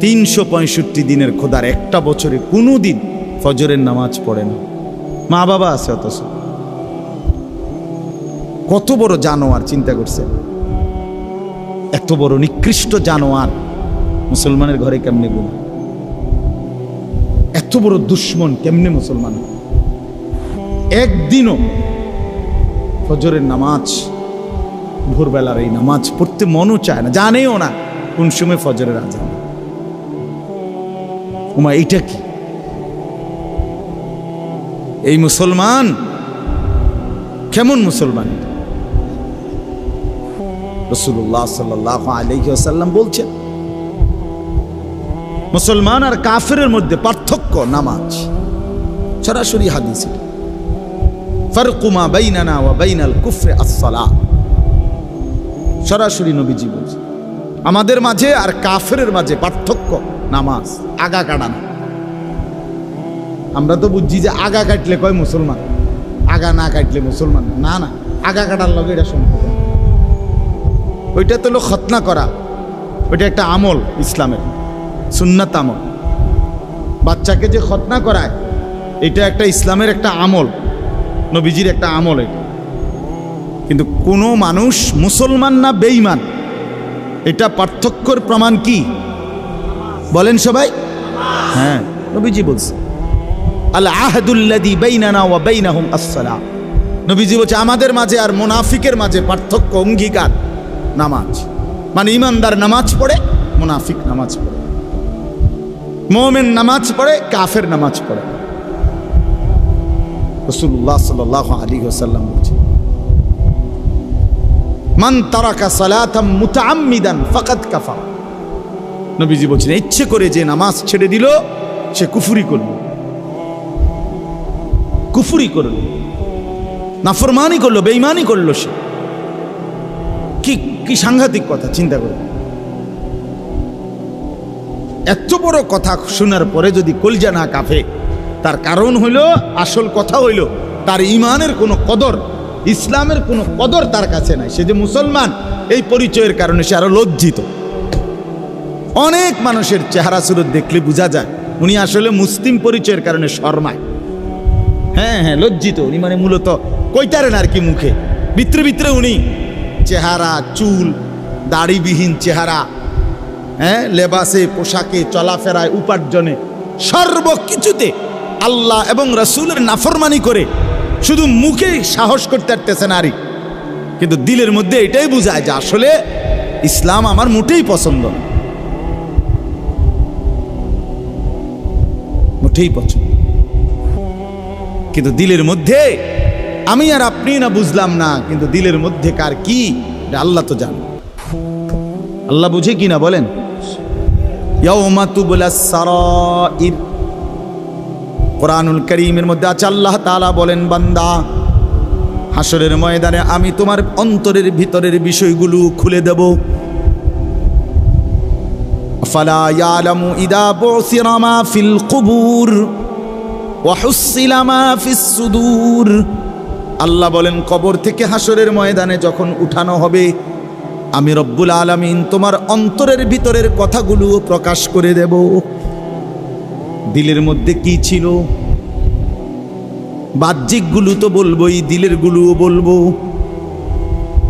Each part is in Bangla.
তিনশো পঁয়ষট্টি দিনের খোদার একটা বছরে কোনো দিন ফজরের নামাজ পড়ে না। মা বাবা আছে অথচ। কত বড় জানোয়ার চিন্তা করছে। এত বড় নিকৃষ্ট জানোয়ার মুসলমানের ঘরে কেমনে গুণ এত বড় দুশ্মন কেমনে মুসলমান? একদিনও ফজরের নামাজ, ভোরবেলার এই নামাজ পড়তে মনও চায় না, জানেও না কোন সময় ফজরের আজান। ওমা এইটা কি? এই মুসলমান? কেমন মুসলমান? রসুল্লাহ সাল্লাহ বলছেন, মুসলমান আর কাফেরের মধ্যে পার্থক্য নামাজ, সরাসরি হাদিস। ফারকুমা বাইনানা বাইনাল কুফরে সরাসরি নবীজি বলছে আমাদের মাঝে আর কাফেরের মাঝে পার্থক্য নামাজ, আগা কাটানো। আমরা তো বুঝছি যে আগা কাটলে কয় মুসলমান? আগা না কাটলে মুসলমান না। না আগা কাটার লগে এটা না। ওইটা তো হলো খতনা করা। ওইটা একটা আমল ইসলামের, সুন্নাত আমল। বাচ্চাকে যে খতনা করায়, এটা একটা ইসলামের একটা আমল, নবীজির একটা আমল এটা। কিন্তু কোনো মানুষ মুসলমান না বেঈমান, এটা পার্থক্যর প্রমাণ কি? বলেন সবাই। হ্যাঁ। নবীজি বলছে আল আহদুল্লাদি বাইনানা ওয়া বাইনাহুম আসসালাম। নবীজি বলছে আমাদের মাঝে আর মুনাফিকের মাঝে পার্থক্য অঙ্গীকার নামাজ। মানে ইমানদার নামাজ পড়ে মুনাফিক নামাজ পড়ে। মোমেন নামাজ পড়ে কাফের নামাজ পড়ে। রসুল্লাহ সাল্লাহ আলী ওসাল্লাম বলছে মান তারাকা সালাতাম মুতাআম্মিদান ফাকাদ কাফা নবীজি বলছেন, ইচ্ছে করে যে নামাজ ছেড়ে দিল, সে কুফুরি করল। কুফুরি করল। নাফরমানি করল, বেঈমানি করল সে। কি কি সাংঘাতিক কথা, চিন্তা করে। এত বড় কথা শোনার পরে যদি কলজা না কাফে তার কারণ হইল, আসল কথা হইল, তার ইমানের কোনো কদর, ইসলামের কোনো কদর তার কাছে নাই। সে যে মুসলমান, এই পরিচয়ের কারণে সে আরও লজ্জিত। অনেক মানুষের চেহারা সুরত দেখলে বোঝা যায়। উনি আসলে মুসলিম পরিচয়ের কারণে শর্মায়। হ্যাঁ হ্যাঁ লজ্জিত। উনি মানে মূলত কইতারেন আর কি মুখে। ভিতরে ভিতরে উনি চেহারা, চুল, দাড়িবিহীন চেহারা হ্যাঁ লেবাসে, পোশাকে, চলাফেরায়, উপার্জনে সর্বকিছুতে আল্লাহ এবং রসুলের নাফরমানি করে শুধু মুখে সাহস করতে পারতেছে নারী কিন্তু দিলের মধ্যে এটাই বোঝায় যে আসলে ইসলাম আমার মোটেই পছন্দ না। মোটেই পছন্দ কিন্তু দিলের মধ্যে আমি আর আপনি না বুঝলাম না, কিন্তু দিলের মধ্যে কার কি আল্লাহ তো জান। আল্লাহ বুঝে কি না বলেন? কোরআনুল করিমের মধ্যে আছে আল্লাহ তাআলা বলেন, বান্দা হাসরের ময়দানে আমি তোমার অন্তরের ভিতরের বিষয়গুলো খুলে দেব। ফালা ইয়ালামু ইদা বুসিরা মা ফিল কুবুর ওয়া হুসিলা মা ফিস সুদূর আল্লাহ বলেন কবর থেকে হাসরের ময়দানে যখন উঠানো হবে আমি রব্বুল আলামিন তোমার অন্তরের ভিতরের কথাগুলো প্রকাশ করে দেব দিলের মধ্যে কি ছিল বাহ্যিকগুলো তো বলবোই দিলের গুলোও বলবো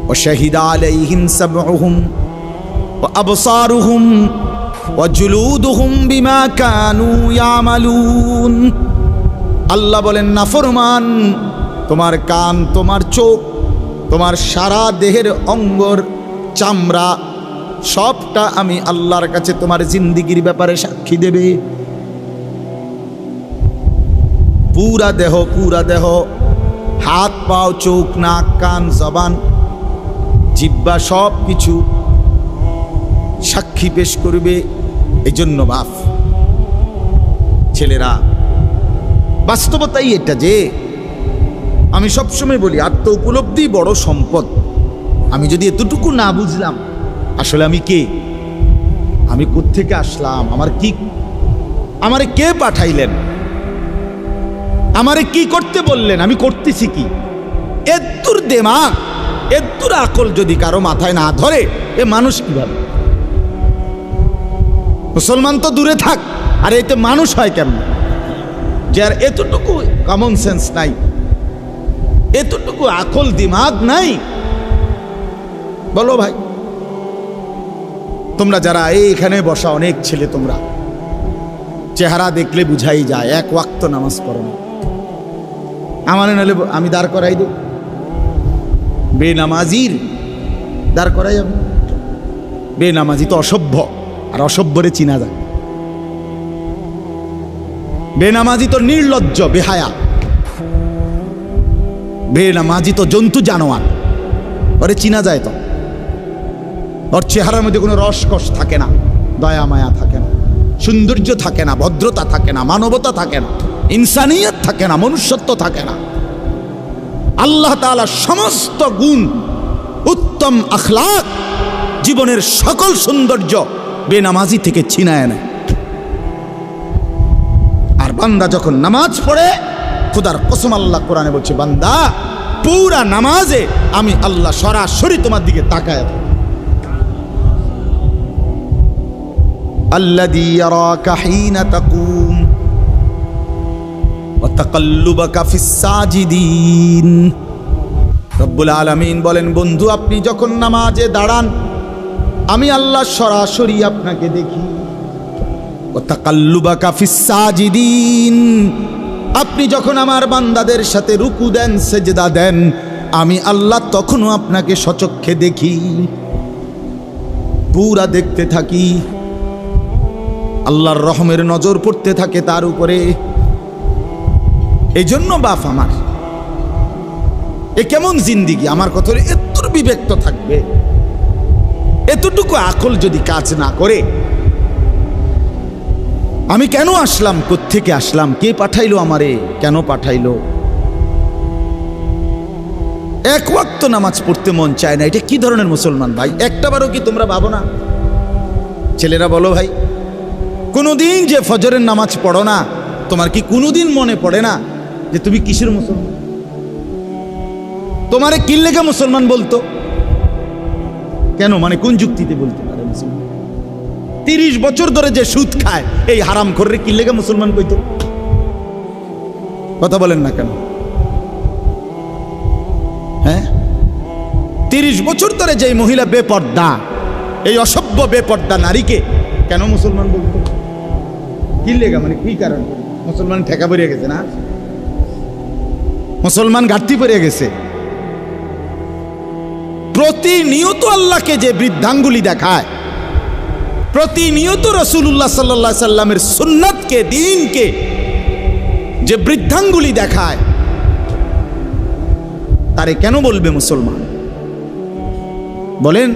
وشهد عليهم سبعهم وأبصارهم অজুলুদুহুম বিমা কানু ইয়ামালুন আল্লাহ বলেন, নাফরমান, তোমার কান, তোমার চোখ, তোমার সারা দেহের অঙ্গর চামড়া, সবটা আমি আল্লাহর কাছে তোমার জিন্দিগির ব্যাপারে সাক্ষী দেবে। পুরা দেহ পুরা দেহ, হাত, পাও, চোখ, নাক, কান, জবান, জিব্বা সব কিছু সাক্ষী পেশ করবে এই জন্য বাপ ছেলেরা, বাস্তবতাই এটা যে, আমি সবসময় বলি আত্ম উপলব্ধি বড় সম্পদ। আমি যদি এতটুকু না বুঝলাম, আসলে আমি কে? আমি কোত্থেকে আসলাম? আমার কি, আমারে কে পাঠাইলেন? আমারে কি করতে বললেন? আমি করতেছি কি? এত্তুর দেমাগ এত্তুর আকল যদি কারও মাথায় না ধরে, এ মানুষ কীভাবে? মুসলমান তো দূরে থাক, আর এতে মানুষ হয় কেমন? যার এতটুকু কমন সেন্স নাই, এতটুকু আকল দিমাগ নাই। বলো ভাই, তোমরা যারা এইখানে বসা অনেক ছেলে তোমরা, চেহারা দেখলে বুঝাই যায়, এক ওয়াক্ত নামাজ পড়ো না। আমার নাহলে আমি দাঁড় করাই দেব। বেনামাজির দাঁড় করাই আমি। বেনামাজি তো অসভ্য। আর অসভ্যরে চিনা যায়। বেনামাজি তো নির্লজ্জ, বেহায়া। বেনামাজি তো জন্তু জানোয়ার। ওরে চিনা যায় তো। ওর চেহারার মধ্যে কোনো রসকস থাকে না দয়া মায়া থাকে না, সৌন্দর্য থাকে না, ভদ্রতা থাকে না, মানবতা থাকে না, ইনসানিয়ত থাকে না, মনুষ্যত্ব থাকে না। আল্লাহ তাআলা সমস্ত গুণ, উত্তম আখলাক, জীবনের সকল সৌন্দর্য বেনামাজি থেকে ছিনায় নেয় আর বান্দা যখন নামাজ পড়ে খুদার কসম আল্লাহ কোরআনে বলছে বান্দা পুরা নামাজে আমি আল্লাহ সরাসরি তোমার দিকে তাকায় থাকি। الذي يراك حين تقوم وتقلبك في الساجدين রব্বুল আলামিন বলেন বন্ধু আপনি যখন নামাজে দাঁড়ান আমি আল্লাহ সরাসরি আপনাকে দেখি। আপনি যখন আমার বান্দাদের সাথে রুকু দেন, সেজদা দেন, আমি আল্লাহ তখনও আপনাকে সচক্ষে দেখি। পুরা দেখতে থাকি। আল্লাহর রহমের নজর পড়তে থাকে তার উপরে। এই জন্য বাপ আমার। এ কেমন জিন্দিগি? আমার কথা এত বিবেক তো থাকবে। এতটুকু আকল যদি কাজ না করে, আমি কেন আসলাম? থেকে আসলাম? কে পাঠাইলো আমারে? কেন পাঠাইলো? এক ওয়াক্ত নামাজ পড়তে মন চায় না। এটা কি ধরনের মুসলমান ভাই? একটাবারও কি তোমরা ভাবো না? ছেলেরা বলো ভাই, কোনোদিন যে ফজরের নামাজ পড়ো না, তোমার কি কোনোদিন মনে পড়ে না যে তুমি কিসের মুসলমান? তোমারে কিল্লেগে মুসলমান বলতো? কেন? মানে কোন যুক্তিতে বলতে পারে মুসলমান? তিরিশ বছর ধরে যে সুদ খায়, এই হারাম করে কিল্লেগে মুসলমান কইতো? কথা বলেন না কেন? হ্যাঁ? তিরিশ বছর ধরে যে মহিলা বেপর্দা, এই অসভ্য বেপর্দা নারীকে কেন মুসলমান বলতো? কি লেগা মানে কি কারণ? মুসলমান ঠেকা পড়িয়া গেছে না? মুসলমান ঘাটতি পড়িয়া গেছে। প্রতিনিয়ত আল্লাহকে যে বৃদ্ধাঙ্গুলি দেখায়, প্রতিনিয়ত রসুল্লাহ সাল্লাহ সাল্লামের সুন্নাতকে, দিনকে যে বৃদ্ধাঙ্গুলি দেখায়, তারে কেন বলবে মুসলমান? বলেন,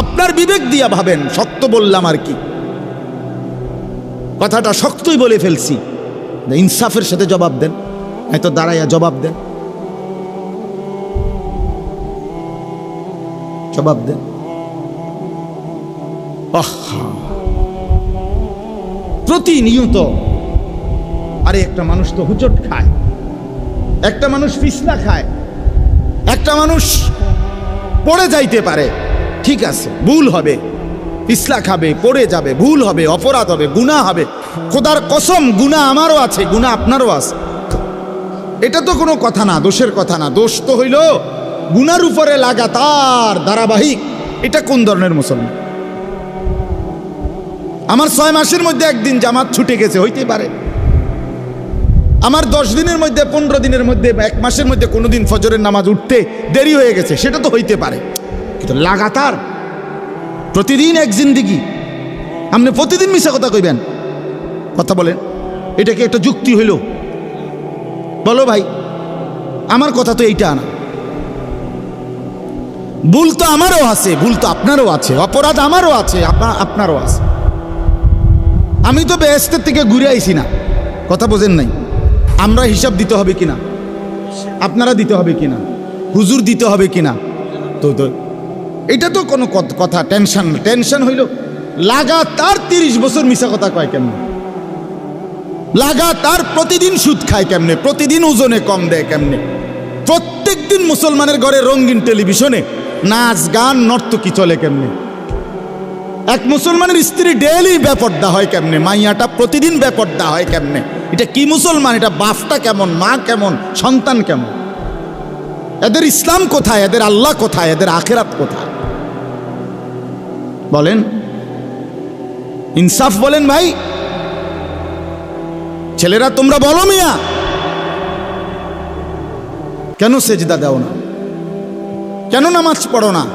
আপনার বিবেক দিয়া ভাবেন শক্ত বললাম আর কি? কথাটা শক্তই বলে ফেলছি। ইনসাফের সাথে জবাব দেন হয়তো দাঁড়াইয়া জবাব দেন। জবাব দেন। প্রতিনিয়ত। আরে, একটা মানুষ তো হুচট খায়। একটা মানুষ পিছলা খায়। একটা মানুষ পড়ে যাইতে পারে। ঠিক আছে, ভুল হবে। পিছলা খাবে, পড়ে যাবে, ভুল হবে, অপরাধ হবে গুণা হবে। খোদার কসম গুণা আমারও আছে গুণা আপনারও আছে। এটা তো কোনো কথা না, দোষের কথা না। দোষ তো হইল গুনার উপরে লাগাতার ধারাবাহিক। এটা কোন ধরনের মুসলমান? আমার ছয় মাসের মধ্যে একদিন জামাত ছুটে গেছে হইতে পারে। আমার দশ দিনের মধ্যে, পনেরো দিনের মধ্যে এক মাসের মধ্যে কোনোদিন ফজরের নামাজ উঠতে দেরি হয়ে গেছে, সেটা তো হইতে পারে। কিন্তু লাগাতার প্রতিদিন এক জিন্দিগি। আপনি প্রতিদিন মিশা কথা কইবেন। কথা বলেন। এটা কি একটা যুক্তি হইল। বলো ভাই, আমার কথা তো এইটা না। ভুল তো আমারও আছে, ভুল তো আপনারও আছে, অপরাধ আমারও আছে আপনারও আছে। আমি তো বেহেস্তের থেকে ঘুরে আইছি না। কথা বোঝেন নাই। আমরা হিসাব দিতে হবে কিনা? আপনারা দিতে হবে কিনা? হুজুর দিতে হবে কিনা? তো তো এটা তো কোনো কথা, টেনশন টেনশন হইল, লাগাতার তিরিশ বছর মিশা কথা কয় কেমনে? লাগাতার প্রতিদিন সুদ খায় কেমনে? প্রতিদিন ওজনে কম দেয় কেমনে? প্রত্যেক দিন মুসলমানের ঘরে রঙিন টেলিভিশনে নাচ গান নর্তকী চলে কেমনে? এক মুসলমানের স্ত্রী ডেলি বেপর্দা হয় কেমনে? মাইয়াটা প্রতিদিন বেপর্দা হয় কেমনে? এটা কি মুসলমান? এটা বাপটা কেমন? মা কেমন? সন্তান কেমন? এদের ইসলাম কোথায়? এদের আল্লাহ কোথায়? এদের আখেরাত কোথায়? বলেন। ইনসাফ বলেন ভাই। ছেলেরা, তোমরা বলো মিয়া। কেন সেজদা দাও না? কেন নামাজ পড়ো না?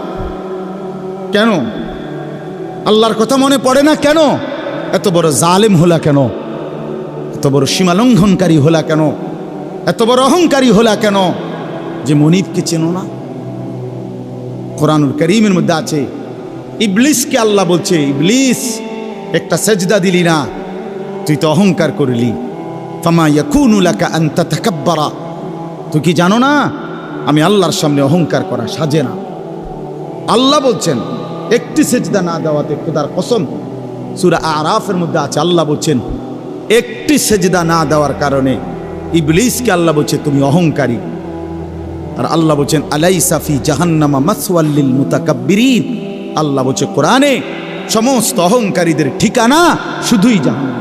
কেন? আল্লাহর কথা মনে পড়ে না কেন? এত বড় জালেম হলা কেন? এত বড় সীমালঙ্ঘনকারী হলা কেন? এত বড় অহংকারী হলা কেন? যে মনিবকে চেনো না? কোরআনুল করিমের মধ্যে আছে, ইবলিসকে আল্লাহ বলছে, ইবলিস, একটা সেজদা দিলি না, তুই তো অহংকার করলি। ফামা ইয়াকুনু লাকা আন তাতাকাব্বারা। তুই কি জানো না? আমি আল্লাহর সামনে অহংকার করা সাজে না। আল্লাহ বলছেন, একটি সেজদা না দেওয়াতে খোদার কসম। সুরা আরাফের মধ্যে আছে, আল্লাহ বলছেন, একটি সেজদা না দেওয়ার কারণে ইবলিসকে আল্লাহ বলছে, তুমি অহংকারী। আর আল্লাহ বলছেন আলাই সাফি জাহান্নামা মাসওয়াল্লিল মুতাকাব্বিরিন। আল্লাহ বলছে, কোরআনে সমস্ত অহংকারীদের ঠিকানা শুধুই জাহান্নাম।